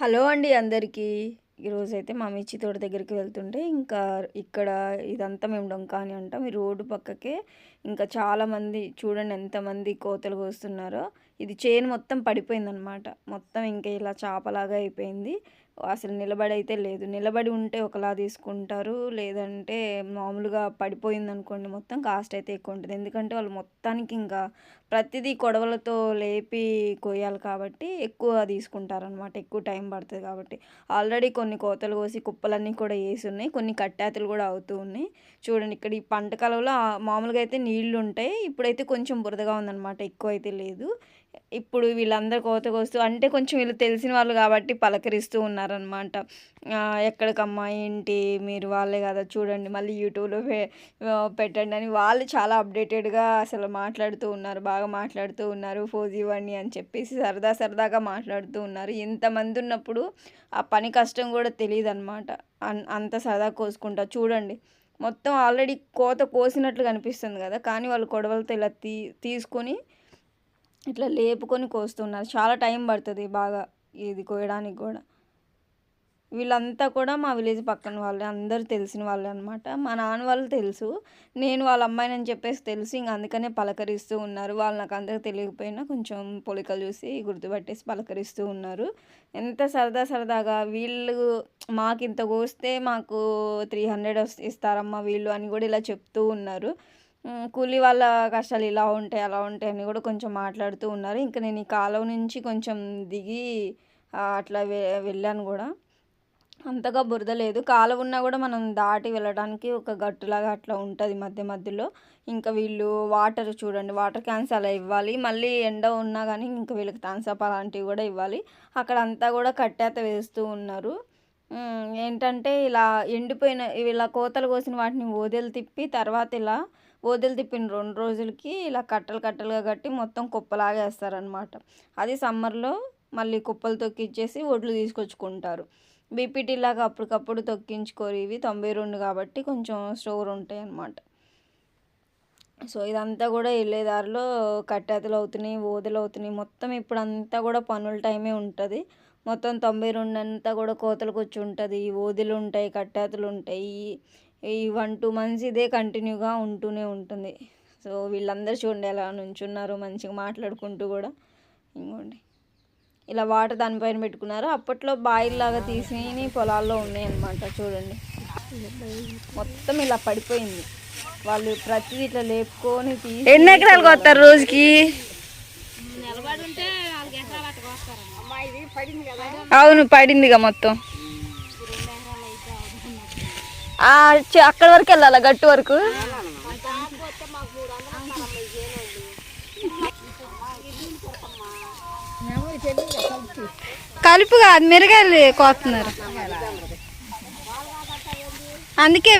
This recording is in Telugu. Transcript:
హలో అండి అందరికీ. ఈరోజైతే మా మిర్చి తోట దగ్గరికి వెళ్తుంటే ఇంకా ఇక్కడ ఇదంతా మేము డొంకాని అంటాం ఈ రోడ్డు పక్కకే ఇంకా చాలామంది చూడండి ఎంతమంది కోతలు కోస్తున్నారో. ఇది చేను మొత్తం పడిపోయిందనమాట. మొత్తం ఇంకా ఇలా చేపలాగా అయిపోయింది. అసలు నిలబడి అయితే లేదు. నిలబడి ఉంటే ఒకలా తీసుకుంటారు. లేదంటే మామూలుగా పడిపోయింది అనుకోండి మొత్తం కాస్ట్ అయితే ఎక్కువ ఉంటుంది. ఎందుకంటే వాళ్ళు మొత్తానికి ఇంకా ప్రతిదీ కొడవలతో లేపి కొయ్యాలి కాబట్టి ఎక్కువ తీసుకుంటారనమాట ఎక్కువ టైం పడుతుంది కాబట్టి. ఆల్రెడీ కొన్ని కోతలు కోసి కుప్పలన్నీ కూడా వేసి ఉన్నాయి. కొన్ని కట్టాతులు కూడా అవుతూ ఉన్నాయి. చూడండి ఇక్కడ ఈ పంట కాలంలో మామూలుగా అయితే నీళ్ళు ఉంటాయి. ఇప్పుడైతే కొంచెం బురదగా ఉందన్నమాట. ఎక్కువ అయితే లేదు. ఇప్పుడు వీళ్ళందరూ కోత కోస్తూ అంటే కొంచెం వీళ్ళు తెలిసిన వాళ్ళు కాబట్టి పలకరిస్తూ ఉన్నారు. అన్నారనమాట ఎక్కడికమ్మా ఏంటి? మీరు వాళ్ళే కదా చూడండి. మళ్ళీ యూట్యూబ్లో పెట్టండి అని వాళ్ళు చాలా అప్డేటెడ్గా అసలు మాట్లాడుతూ ఉన్నారు. బాగా మాట్లాడుతూ ఉన్నారు. ఫోజీ ఇవ్వండి అని చెప్పేసి సరదా సరదాగా మాట్లాడుతూ ఉన్నారు. ఇంతమంది ఉన్నప్పుడు ఆ పని కష్టం కూడా తెలియదు అనమాట అంత సరదా కోసుకుంటా చూడండి. మొత్తం ఆల్రెడీ కోత కోసినట్లు కనిపిస్తుంది కదా కానీ వాళ్ళు కొడవలతో ఇలా తీ తీసుకొని ఇట్లా లేపుకొని కోస్తున్నారు. చాలా టైం పడుతుంది బాగా ఇది కోయడానికి కూడా. వీళ్ళంతా కూడా మా విలేజ్ పక్కన వాళ్ళే అందరూ తెలిసిన వాళ్ళే అనమాట మా నాన్న వాళ్ళు తెలుసు. నేను వాళ్ళ అమ్మాయిని అని చెప్పేసి తెలుసు. ఇంక అందుకనే పలకరిస్తూ ఉన్నారు. వాళ్ళు నాకు అందరికి తెలియకపోయినా కొంచెం పొలికలు చూసి గుర్తుపట్టేసి పలకరిస్తూ ఉన్నారు. ఎంత సరదా సరదాగా వీళ్ళు మాకు ఇంత కోస్తే మాకు త్రీ హండ్రెడ్ ఇస్తారమ్మా వీళ్ళు అని కూడా ఇలా చెప్తూ ఉన్నారు. కూలి కూలీ వాళ్ళ కష్టాలు ఇలా ఉంటాయి అలా ఉంటాయి అని కూడా కొంచెం మాట్లాడుతూ ఉన్నారు. ఇంకా నేను ఈ కాలువ నుంచి కొంచెం దిగి అట్లా వె వెళ్ళాను కూడా. అంతగా బురద లేదు. కాలు ఉన్నా కూడా మనం దాటి వెళ్ళడానికి ఒక గట్టులాగా అట్లా ఉంటుంది మధ్య మధ్యలో. ఇంకా వీళ్ళు వాటర్ చూడండి వాటర్ క్యాన్స్ అలా ఇవ్వాలి. మళ్ళీ ఎండ ఉన్నా కానీ ఇంకా వీళ్ళకి థమ్స్అప్ అలాంటివి కూడా ఇవ్వాలి. అక్కడ అంతా కూడా కట్టేత వేస్తూ ఉన్నారు. ఏంటంటే ఇలా ఎండిపోయిన ఇలా కోతలు కోసిన వాటిని ఓదెలు తిప్పి తర్వాత ఇలా ఓదెలు తిప్పిన రెండు రోజులకి ఇలా కట్టలు కట్టలుగా కట్టి మొత్తం కుప్పలాగా వేస్తారనమాట అది సమ్మర్లో మళ్ళీ కుప్పలు తొక్కిచ్చేసి ఒడ్లు తీసుకొచ్చుకుంటారు. బీపీటీ లాగా అప్పటికప్పుడు తొక్కించుకోరు. ఇవి తొంభై రెండు కాబట్టి కొంచెం స్టోర్ ఉంటాయి అన్నమాట. సో ఇదంతా కూడా వెళ్ళే దారిలో కట్టెతలు అవుతున్నాయి ఓదెలు అవుతున్నాయి. మొత్తం ఇప్పుడు అంతా కూడా పనుల టైమే ఉంటుంది. మొత్తం తొంభై రెండు అంతా కూడా కోతలు కూర్చు ఉంటుంది ఓదెలు ఉంటాయి కట్టెతలు ఉంటాయి. ఈ వన్ టూ మంత్స్ ఇదే కంటిన్యూగా ఉంటూనే ఉంటుంది. సో వీళ్ళందరూ చూడండి ఎలా నుంచున్నారు మంచిగా మాట్లాడుకుంటూ కూడా. ఇంకోండి. ఇలా వాటర్ దానిపైన పెట్టుకున్నారు. అప్పట్లో బాయిల్లాగా తీసి పొలాల్లో ఉన్నాయన్నమాట చూడండి. మొత్తం ఇలా పడిపోయింది. వాళ్ళు ప్రతిదీ ఇట్లా లేపుకొని తీసి ఎన్ని ఎకరాలు కొత్తారు రోజుకి అవును పడిందిగా మొత్తం. ఆ, చె- అక్కడ వరకు వెళ్ళాలా గట్టు వరకు? కలుపు కాదు మిరగాయలు కోస్తున్నారు. అందుకే